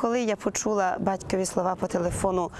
коли я почула батькові слова по телефону,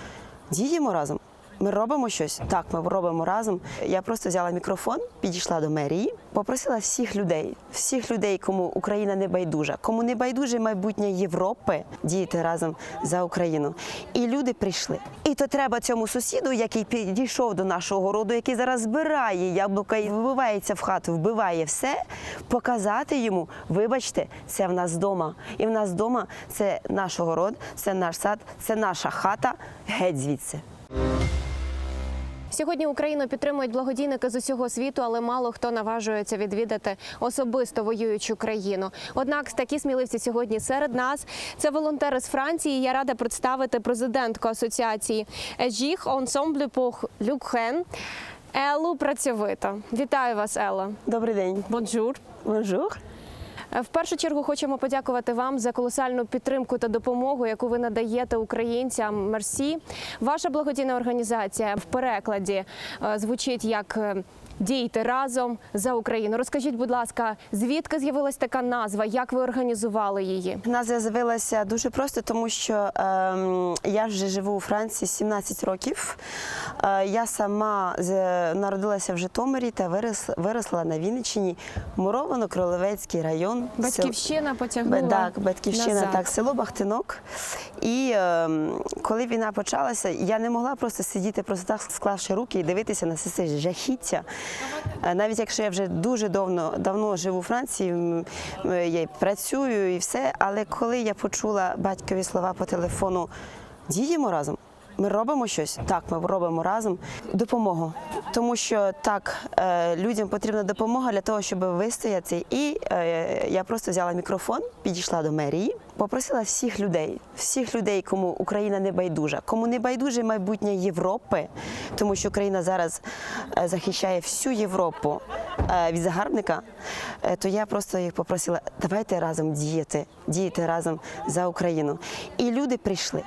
діємо разом. Ми робимо щось. Так, ми робимо разом. Я просто взяла мікрофон, підійшла до мерії, попросила всіх людей, всіх людей, кому Україна не байдужа, кому не байдуже майбутнє Європи, діяти разом за Україну. І люди прийшли. І то треба цьому сусіду, який підійшов до нашого роду, який зараз збирає яблука і вбивається в хату, вбиває все, показати йому, вибачте, це в нас вдома. І в нас вдома це наш город, це наш сад, це наша хата. Геть звідси. Сьогодні Україну підтримують благодійники з усього світу, але мало хто наважується відвідати особисто воюючу країну. Однак такі сміливці сьогодні серед нас. Це волонтери з Франції. Я рада представити президентку асоціації Жіх Ensemble pour l'Ukraine Елу Працьовита. Вітаю вас, Елла. Добрий день. Бонжур. Бонжур. В першу чергу хочемо подякувати вам за колосальну підтримку та допомогу, яку ви надаєте українцям. Мерсі. Ваша благодійна організація в перекладі е, звучить як. Е, Дійте разом за Україну. Розкажіть, будь ласка, звідки з'явилась така назва? Як ви організували її? Назва з'явилася дуже просто, тому що ем, я вже живу у Франції 17 років. Е, я сама з, народилася в Житомирі та виросла, виросла на Вінниччині, Муровано-Кролевецький район. Батьківщина Сел- потягнула Так, батьківщина, назад. так, село Бахтинок. І ем, коли війна почалася, я не могла просто сидіти, просто так склавши руки і дивитися на це жахіття. Е, Навіть якщо я вже дуже давно, давно живу у Франції, я працюю і все, але коли я почула батькові слова по телефону, діємо разом. Ми робимо щось. Так, ми робимо разом допомогу, тому що так е, людям потрібна допомога для того, щоб вистояти. І е, я просто взяла мікрофон, підійшла до мерії, попросила всіх людей, всіх людей, кому Україна не байдужа, кому не байдуже майбутнє Європи, тому що Україна зараз е, захищає всю Європу е, від загарбника. е, То я просто їх попросила, давайте разом діяти, діяти разом за Україну. І люди прийшли.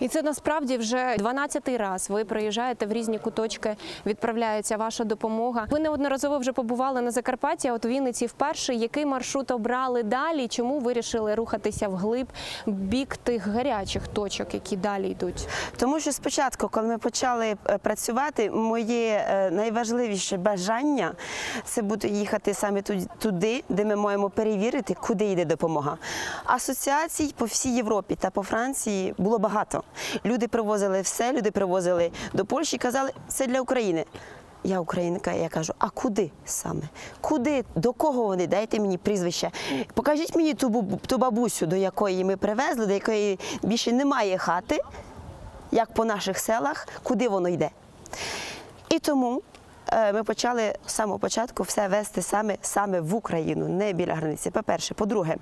І це насправді вже 12-й раз. Ви приїжджаєте в різні куточки, відправляється ваша допомога. Ви неодноразово вже побували на Закарпатті, а от Вінниці вперше. Який маршрут обрали далі? Чому вирішили рухатися вглиб бік тих гарячих точок, які далі йдуть? Тому що спочатку, коли ми почали е, працювати, моє е, найважливіше бажання це буде їхати саме ту- туди, де ми маємо перевірити, куди йде допомога. Асоціацій по всій Європі та по Франції було багато. Люди привозили все, люди привозили до Польщі, казали, це для України. Я українка, я кажу, а куди саме? Куди? До кого вони? Дайте мені прізвище. Покажіть мені ту, ту бабусю, до якої ми привезли, до якої більше немає хати, як по наших селах, куди воно йде. І тому е, ми почали з самого початку все вести саме, саме в Україну, не біля границі. По-перше, по-друге,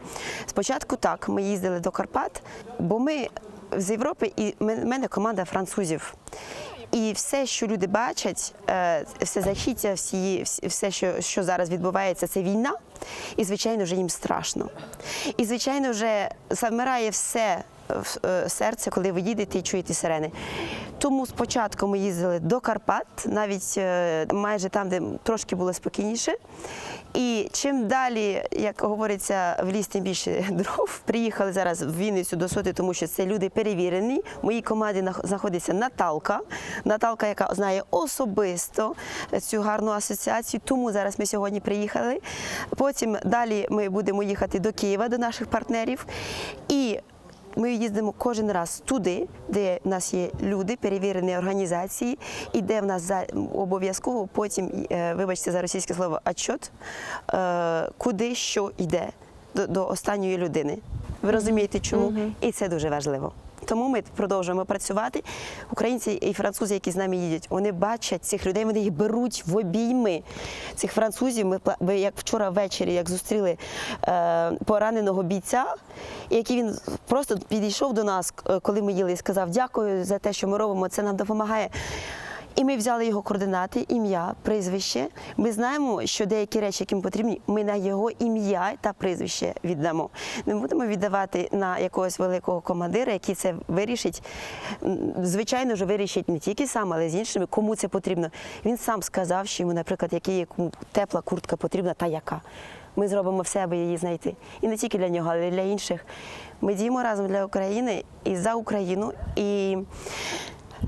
спочатку так, ми їздили до Карпат, бо ми з Європи, і в мене команда французів. І все, що люди бачать, е, все захіття, всі, все, що, що зараз відбувається, це війна. І, звичайно, вже їм страшно. І, звичайно, вже замирає все серце, коли ви їдете і чуєте сирени. Тому спочатку ми їздили до Карпат, навіть е, майже там, де трошки було спокійніше. І чим далі, як говориться, в ліс, тим більше дров. Приїхали зараз в Вінницю до соти, тому що це люди перевірені. В моїй команді знаходиться Наталка. Наталка, яка знає особисто цю гарну асоціацію. Тому зараз ми сьогодні приїхали. Потім далі ми будемо їхати до Києва, до наших партнерів. І ми їздимо кожен раз туди, де в нас є люди, перевірені організації, і де в нас за обов'язково потім, е, вибачте за російське слово, отчет, е, куди що йде до, до останньої людини. Ви розумієте, чому? І це дуже важливо. Тому ми продовжуємо працювати. Українці і французи, які з нами їдять, вони бачать цих людей, вони їх беруть в обійми. Цих французів ми як вчора ввечері, як зустріли е, пораненого бійця, який він просто підійшов до нас, е, коли ми їли, і сказав: Дякую за те, що ми робимо. Це нам допомагає. І ми взяли його координати, ім'я, прізвище. Ми знаємо, що деякі речі, які потрібні, ми на його ім'я та прізвище віддамо. Не будемо віддавати на якогось великого командира, який це вирішить. Звичайно ж, вирішить не тільки сам, але з іншими, кому це потрібно. Він сам сказав, що йому, наприклад, кому тепла куртка потрібна та яка. ми зробимо все, аби її знайти. І не тільки для нього, але й для інших. Ми діємо разом для України і за Україну, і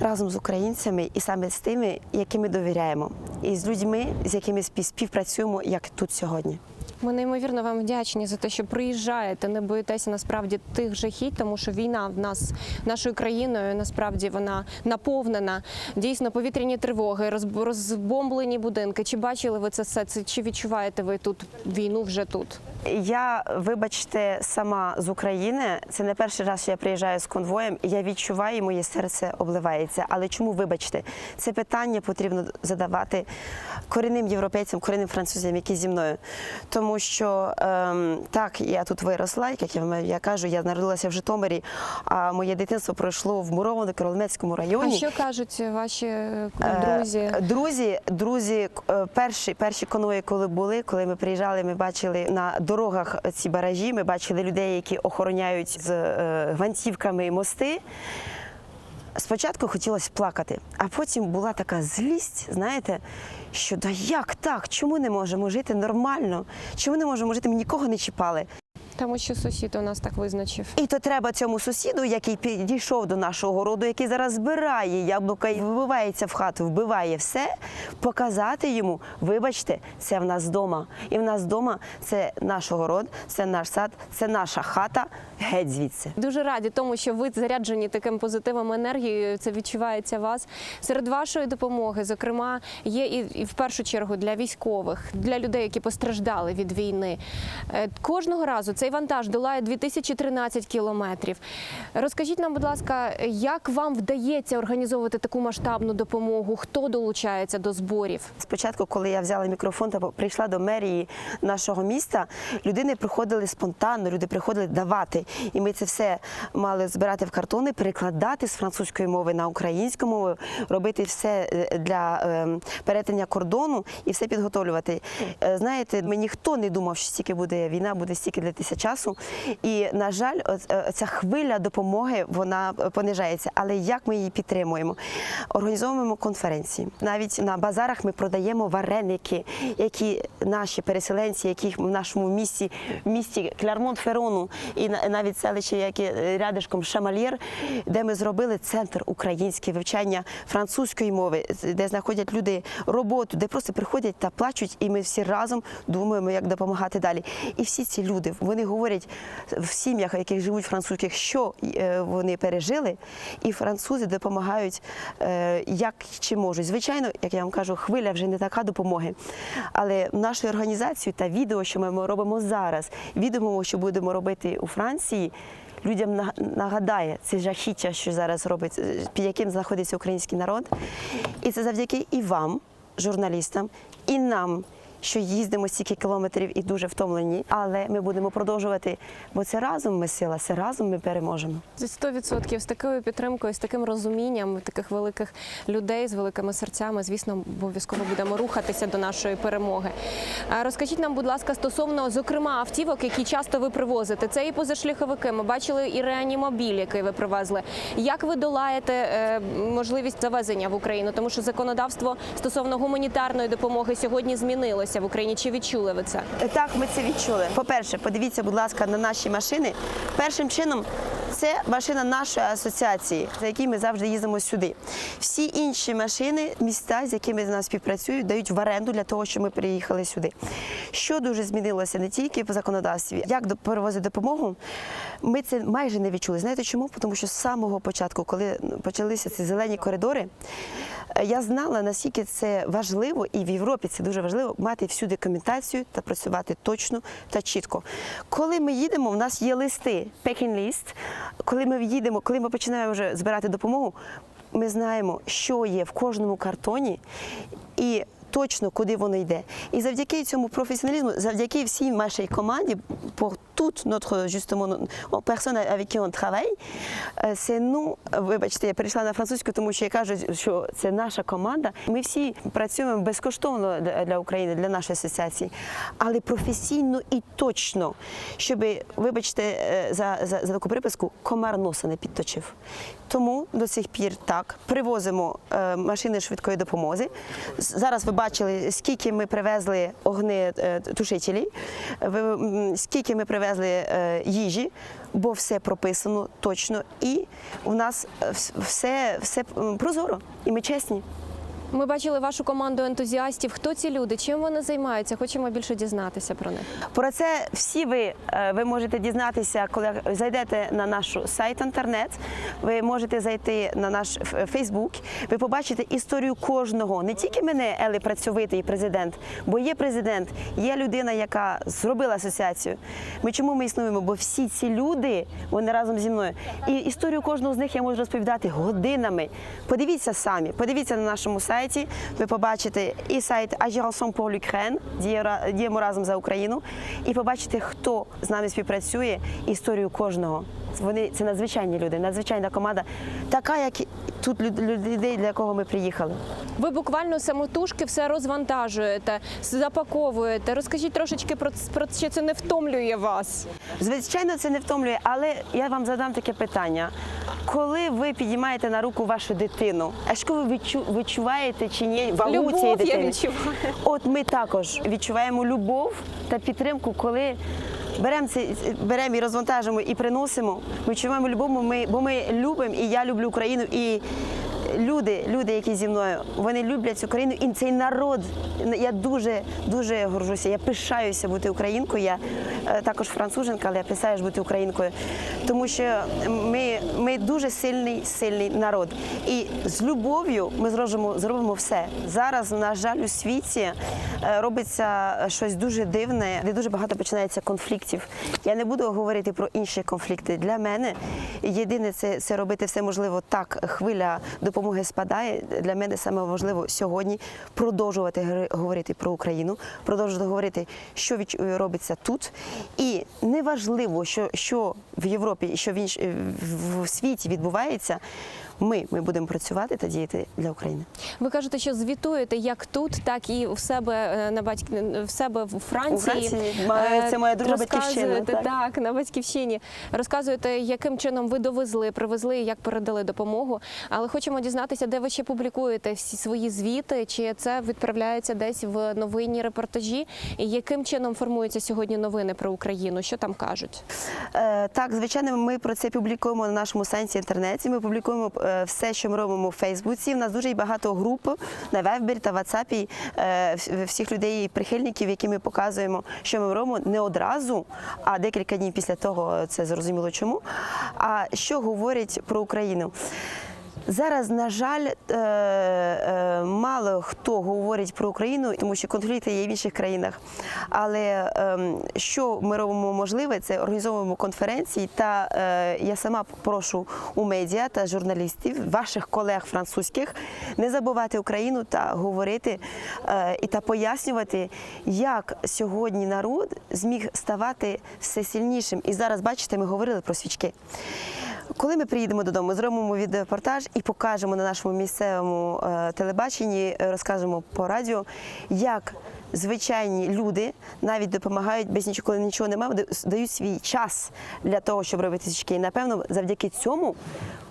разом з українцями, і саме з тими, яким ми довіряємо, і з людьми, з якими спів- співпрацюємо, як тут сьогодні. Ми неймовірно вам вдячні за те, що приїжджаєте, не боїтеся насправді тих жахіть, тому що війна в нас нашою країною насправді вона наповнена. Дійсно, повітряні тривоги, розбомблені будинки. Чи бачили ви це все? Це чи відчуваєте ви тут війну вже тут? Я, вибачте, сама з України. Це не перший раз, що я приїжджаю з конвоєм. Я відчуваю, моє серце обливається. Але чому вибачте? Це питання потрібно задавати корінним європейцям, корінним французам, які зі мною. Тому що ем, так, я тут виросла, як я, я кажу, я народилася в Житомирі, а моє дитинство пройшло в мурованому Кириломецькому А районі. що кажуть ваші е, Е, друзі? Друзі, друзі, е, перші, перші конвої, коли були, коли ми приїжджали, ми бачили на дорогах ці баражі, ми бачили людей, які охороняють з е, гвинтівками мости. Спочатку хотілося плакати, а потім була така злість, знаєте, що да як так? Чому не можемо жити нормально? Чому не можемо жити? Ми нікого не чіпали. Тому що сусід у нас так визначив. І то треба цьому сусіду, який підійшов до нашого роду, який зараз збирає яблука і вбивається в хату, вбиває все, показати йому, вибачте, це в нас вдома. І в нас вдома це наш город, це наш сад, це наша хата. Геть звідси. Дуже раді тому, що ви заряджені таким позитивом енергією. Це відчувається вас серед вашої допомоги. Зокрема, є і, і в першу чергу для військових, для людей, які постраждали від війни. Е, Кожного разу цей вантаж долає 2013 кілометрів. Розкажіть нам, будь ласка, як вам вдається організовувати таку масштабну допомогу? Хто долучається до зборів? Спочатку, коли я взяла мікрофон та прийшла до мерії нашого міста, людини приходили спонтанно, люди приходили давати. І ми це все мали збирати в картони, перекладати з французької мови на українську мову, робити все е, для е, перетинення кордону і все підготовлювати. Е, Знаєте, ми ніхто не думав, що стільки буде війна, буде стільки длитися часу. І, на жаль, е, ця хвиля допомоги вона е, понижається. Але як ми її підтримуємо? Організовуємо конференції. Навіть на базарах ми продаємо вареники, які наші переселенці, яких в нашому місті, місті Клярмонт-Ферону і на- навіть селище, яке е, рядишком Шамальєр, де ми зробили центр українське вивчання французької мови, де знаходять люди роботу, де просто приходять та плачуть, і ми всі разом думаємо, як допомагати далі. І всі ці люди вони говорять в сім'ях, яких живуть французьких, що е, вони пережили, і французи допомагають е, як чи можуть. Звичайно, як я вам кажу, хвиля вже не така допомоги. Але нашою організацією та відео, що ми робимо зараз, відео, що будемо робити у Франції. Людям на- нагадає це жахіття, що зараз робить, е, під яким знаходиться український народ. І це завдяки і вам, журналістам, і нам, що їздимо стільки кілометрів і дуже втомлені. Але ми будемо продовжувати, бо це разом ми сила, це разом ми переможемо. Це 100% з такою підтримкою, з таким розумінням таких великих людей з великими серцями. Звісно, обов'язково будемо рухатися до нашої перемоги. Розкажіть нам, будь ласка, стосовно зокрема автівок, які часто ви привозите. Це і позашляховики. Ми бачили і реанімобіль, який ви привезли. Як ви долаєте е, можливість завезення в Україну? Тому що законодавство стосовно гуманітарної допомоги сьогодні змінилося в Україні. Чи відчули ви це? Так, ми це відчули. По-перше, подивіться, будь ласка, на наші машини. Першим чином, це машина нашої асоціації, за якій ми завжди їздимо сюди. Всі інші машини, міста, з якими з нас співпрацюють, дають в оренду для того, щоб ми приїхали сюди. Що дуже змінилося не тільки по законодавстві, як перевозити допомогу, ми це майже не відчули. Знаєте чому? Тому що з самого початку, коли почалися ці зелені коридори, я знала, наскільки це важливо, і в Європі це дуже важливо мати всю документацію та працювати точно та чітко. Коли ми їдемо, в нас є листи, packing list. Коли ми їдемо, коли ми починаємо вже збирати допомогу, ми знаємо, що є в кожному картоні. І Точно куди воно йде, і завдяки цьому професіоналізму, завдяки всій нашій команді, pour toute notre justement personne avec е, це ну, вибачте, я перейшла на французьку, тому що я кажу, що це наша команда. Ми всі працюємо безкоштовно для для України, для нашої асоціації, але професійно і точно, щоб, вибачте, е, за, за, за таку приписку, комар носа не підточив. Тому до сих пір так привозимо е, машини швидкої допомоги. Зараз ви побачили, скільки ми привезли огнетушителів, скільки ми привезли е, їжі, бо все прописано точно. І у нас все, все прозоро, і ми чесні. Ми бачили вашу команду ентузіастів. Хто ці люди? Чим вони займаються? Хочемо більше дізнатися про них. Про це всі ви, е, ви можете дізнатися, коли зайдете на наш сайт інтернет. Ви можете зайти на наш Фейсбук. Ви побачите історію кожного, не тільки мене, Ели Працьовитий, президент, бо є президент, є людина, яка зробила асоціацію. Ми чому ми існуємо? Бо всі ці люди вони разом зі мною. І історію кожного з них я можу розповідати годинами. Подивіться самі, подивіться на нашому сайті. Ви побачите і сайт Ensemble pour l'Ukraine, діємо разом за Україну, і побачите, хто з нами співпрацює, історію кожного. Вони це надзвичайні люди, надзвичайна команда, така, як тут людей, для кого ми приїхали. Ви буквально самотужки все розвантажуєте, запаковуєте. Розкажіть трошечки про, про чи це не втомлює вас. Звичайно, це не втомлює, але я вам задам таке питання. Коли ви підіймаєте на руку вашу дитину, а що ви відчу- відчуваєте чи ні вагу Любов цієї я відчуваю. От ми також відчуваємо любов та підтримку, коли беремо це беремо і розвантажимо і приносимо. Ми чуваємо любому, ми, бо ми любимо, і я люблю Україну. І люди, люди, які зі мною, вони люблять цю країну і цей народ. Я дуже дуже горжуся. Я пишаюся бути українкою. Я е, також француженка, але я писаюсь бути українкою, тому що ми, ми дуже сильний, сильний народ. І з любов'ю ми зробимо, зробимо все. Зараз, на жаль, у світі е, робиться щось дуже дивне, де дуже багато починається конфліктів. Я не буду говорити про інші конфлікти. Для мене єдине це, це робити все можливо так. Хвиля допомоги спадає. Для мене саме важливо сьогодні продовжувати говорити про Україну, продовжувати говорити, що робиться тут. І неважливо, що, що в Європі, що в, інш... в світі відбувається. Ми, ми будемо працювати та діяти для України. Ви кажете, що звітуєте як тут, так і в себе е, на батьк... в себе в Франції. У Франції. Це моя друга батьківщина, так. так, на батьківщині. Розказуєте, яким чином ви довезли, привезли, як передали допомогу. Але хочемо дізнатися, де ви ще публікуєте всі свої звіти, чи це відправляється десь в новинні репортажі, і яким чином формуються сьогодні новини про Україну? Що там кажуть? Е, Так, звичайно, ми про це публікуємо на нашому сайті інтернеті. Ми публікуємо е, все, що ми робимо в Фейсбуці. У нас дуже багато груп на Вебері та Ватсапі е, всіх людей, прихильників, які ми показуємо, що ми робимо не одразу, а декілька днів після того це зрозуміло чому. А що говорять про Україну? Зараз, на жаль, е, е, мало хто говорить про Україну, тому що конфлікти є в інших країнах. Але ем, що ми робимо можливе, це організовуємо конференції. Та е, я сама прошу у медіа та журналістів, ваших колег французьких, не забувати Україну та говорити і та пояснювати, як сьогодні народ зміг ставати все сильнішим. І зараз, бачите, ми говорили про свічки. Коли ми приїдемо додому, зробимо відеорепортаж і покажемо на нашому місцевому е, телебаченні, е, розкажемо по радіо, як звичайні люди навіть допомагають без нічого, коли нічого немає, да- дають свій час для того, щоб робити свічки. І напевно, завдяки цьому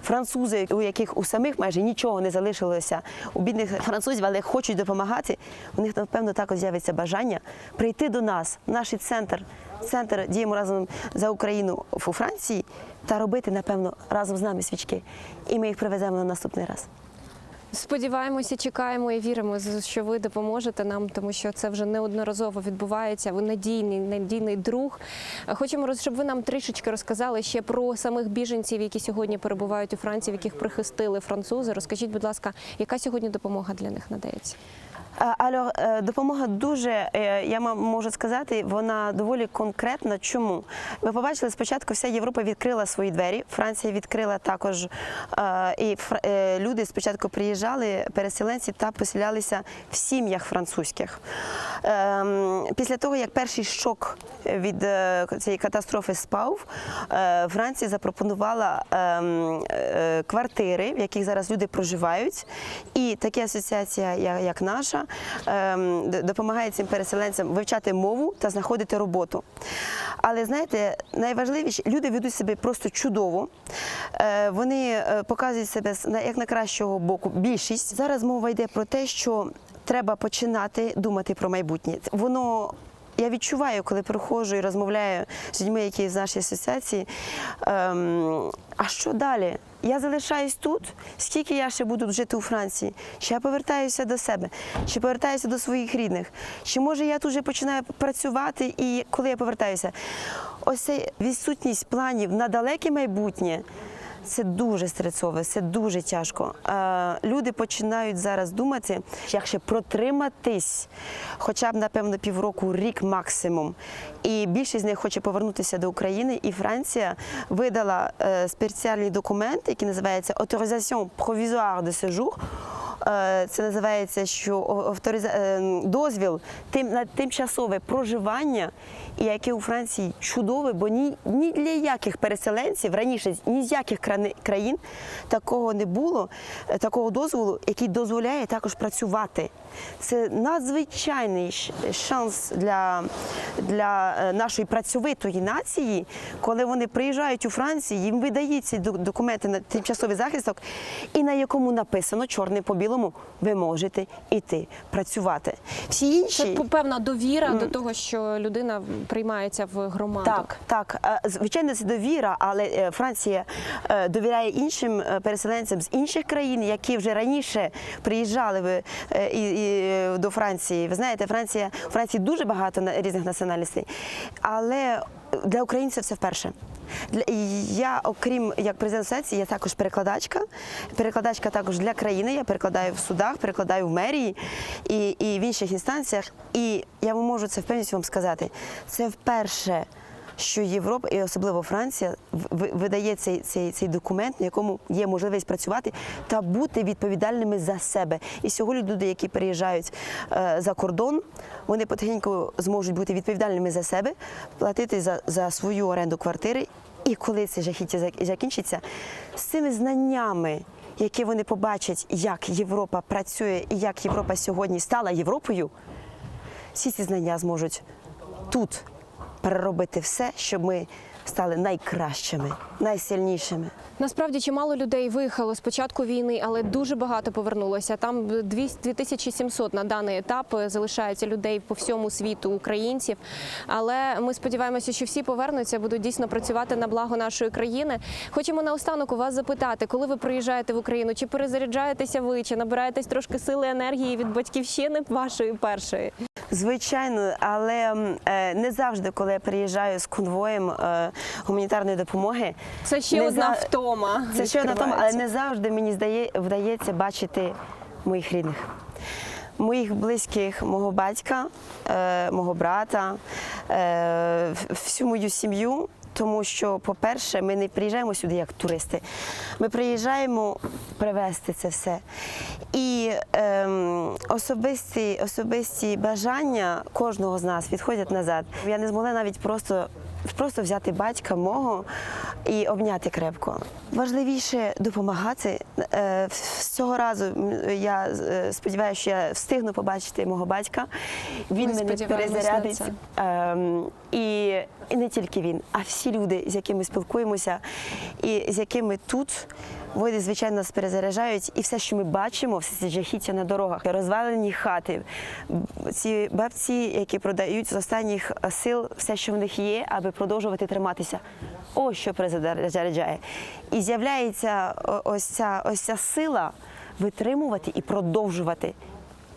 французи, у яких у самих майже нічого не залишилося, у бідних французів, але хочуть допомагати, у них напевно також з'явиться бажання прийти до нас, в наш центр. Центр діємо разом за Україну у Франції та робити, напевно, разом з нами свічки. І ми їх привеземо на наступний раз. Сподіваємося, чекаємо і віримо, що ви допоможете нам, тому що це вже неодноразово відбувається. Ви надійний, надійний друг. Хочемо, щоб ви нам трішечки розказали ще про самих біженців, які сьогодні перебувають у Франції, в яких прихистили французи. Розкажіть, будь ласка, яка сьогодні допомога для них надається? Е, допомога дуже, е, я можу сказати, вона доволі конкретна. Чому? Ви побачили, спочатку вся Європа відкрила свої двері, Франція відкрила також. е, І люди спочатку приїжджали, переселенці та поселялися в сім'ях французьких. Ем, Після того, як перший шок від цієї катастрофи спав, Франція запропонувала ем, квартири, в яких зараз люди проживають. І така асоціація, як наша, допомагає цим переселенцям вивчати мову та знаходити роботу. Але знаєте, найважливіше, люди ведуть себе просто чудово. Е, Вони е, показують себе як на кращого боку. Більшість зараз мова йде про те, що треба починати думати про майбутнє. Воно я відчуваю, коли приходжу і розмовляю з людьми, які з нашої асоціації. Ем, а що далі? Я залишаюсь тут, скільки я ще буду жити у Франції? Чи я повертаюся до себе, чи повертаюся до своїх рідних? Чи може я тут вже починаю працювати і коли я повертаюся? Ось ця відсутність планів на далеке майбутнє. Це дуже стресове, це дуже тяжко. Е, Люди починають зараз думати, як ще протриматись, хоча б напевно півроку, рік максимум. І більшість з них хоче повернутися до України. І Франція видала е, спеціальний документ, який називається Autorisation provisoire de séjour. Е, Це називається, що авториза... е, дозвіл тим на тимчасове проживання, і яке у Франції чудове, бо ні, ні для яких переселенців раніше ні з яких країн такого не було, е, такого дозволу, який дозволяє також працювати. Це надзвичайний шанс для, для е, нашої працьовитої нації, коли вони приїжджають у Францію, їм видають ці ду- документи на тимчасовий захисток, і на якому написано чорним по білому, ви можете йти працювати. Всі інші Це певна довіра до того, що людина приймається в громаду. так, так. Е, Звичайно, це довіра, але е, Франція довіряє іншим переселенцям з інших країн, які вже раніше приїжджали і, і, е, до Франції. Ви знаєте, Франція Франції дуже багато різних національностей, але для українців це вперше. Я, окрім як президент асоціації, я також перекладачка. Перекладачка також для країни. Я перекладаю в судах, перекладаю в мерії і, і в інших інстанціях. І я можу це впевненість вам сказати. Це вперше, що Європа, і особливо Франція, видає цей, цей, цей документ, на якому є можливість працювати та бути відповідальними за себе. І сьогодні люди, які переїжджають е, за кордон, вони потихеньку зможуть бути відповідальними за себе, платити за, за свою оренду квартири. І коли це жахіття зак- закінчиться, з цими знаннями, які вони побачать, як Європа працює і як Європа сьогодні стала Європою, всі ці знання зможуть тут переробити все, щоб ми стали найкращими, найсильнішими. Насправді чимало людей виїхало з початку війни, але дуже багато повернулося. Там 200 2700 на даний етап е, залишається людей по всьому світу, українців. Але ми сподіваємося, що всі повернуться, будуть дійсно працювати на благо нашої країни. Хочемо наостанок у вас запитати, коли ви приїжджаєте в Україну, чи перезаряджаєтеся ви, чи набираєтесь трошки сили енергії від батьківщини вашої першої? Звичайно, але е, не завжди, коли я приїжджаю з конвоєм е, гуманітарної допомоги. Це ще не одна за- втома. Це ще одна втома, але не завжди мені здає, вдається бачити моїх рідних. Моїх близьких, мого батька, е, мого брата, е, всю мою сім'ю. Тому що, по-перше, ми не приїжджаємо сюди як туристи. Ми приїжджаємо привезти це все. І ем, особисті, особисті бажання кожного з нас відходять назад. Я не змогла навіть просто, просто взяти батька мого і обняти крепко. Важливіше допомагати. Е, З цього разу я е, сподіваюся, що я встигну побачити мого батька. Він Ми мене перезарядить. Ем, і, і не тільки він, а всі люди, з якими спілкуємося, і з якими тут вони, звичайно, нас перезаряджають. І все, що ми бачимо, все ці жахіття на дорогах, розвалені хати, ці бабці, які продають з останніх сил все, що в них є, аби продовжувати триматися. Ось що перезаряджає. І з'являється ось ця, ось ця сила витримувати і продовжувати.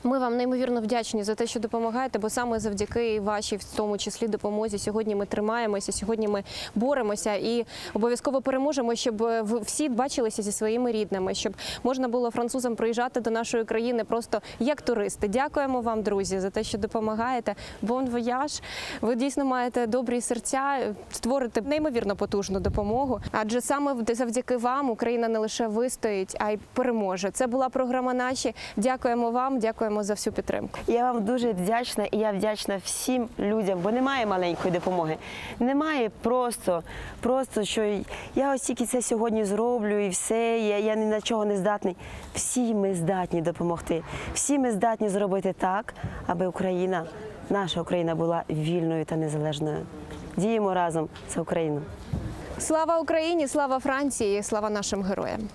Ми вам неймовірно вдячні за те, що допомагаєте, бо саме завдяки вашій, в тому числі, допомозі, сьогодні ми тримаємося, сьогодні ми боремося і обов'язково переможемо, щоб е, всі бачилися зі своїми рідними, щоб можна було французам приїжджати до нашої країни просто як туристи. Дякуємо вам, друзі, за те, що допомагаєте. Бон вояж. Ви дійсно маєте добрі серця, створите неймовірно потужну допомогу. Адже саме завдяки вам Україна не лише вистоїть, а й переможе. Це була програма наші. Дякуємо вам, дякуємо за всю підтримку. Я вам дуже вдячна, і я вдячна всім людям, бо немає маленької допомоги. Немає просто, просто що я ось тільки це сьогодні зроблю і все, я, я ні на чого не здатний. Всі ми здатні допомогти. Всі ми здатні зробити так, аби Україна, наша Україна була вільною та незалежною. Діємо разом за Україну. Слава Україні! Слава Франції! Слава нашим героям!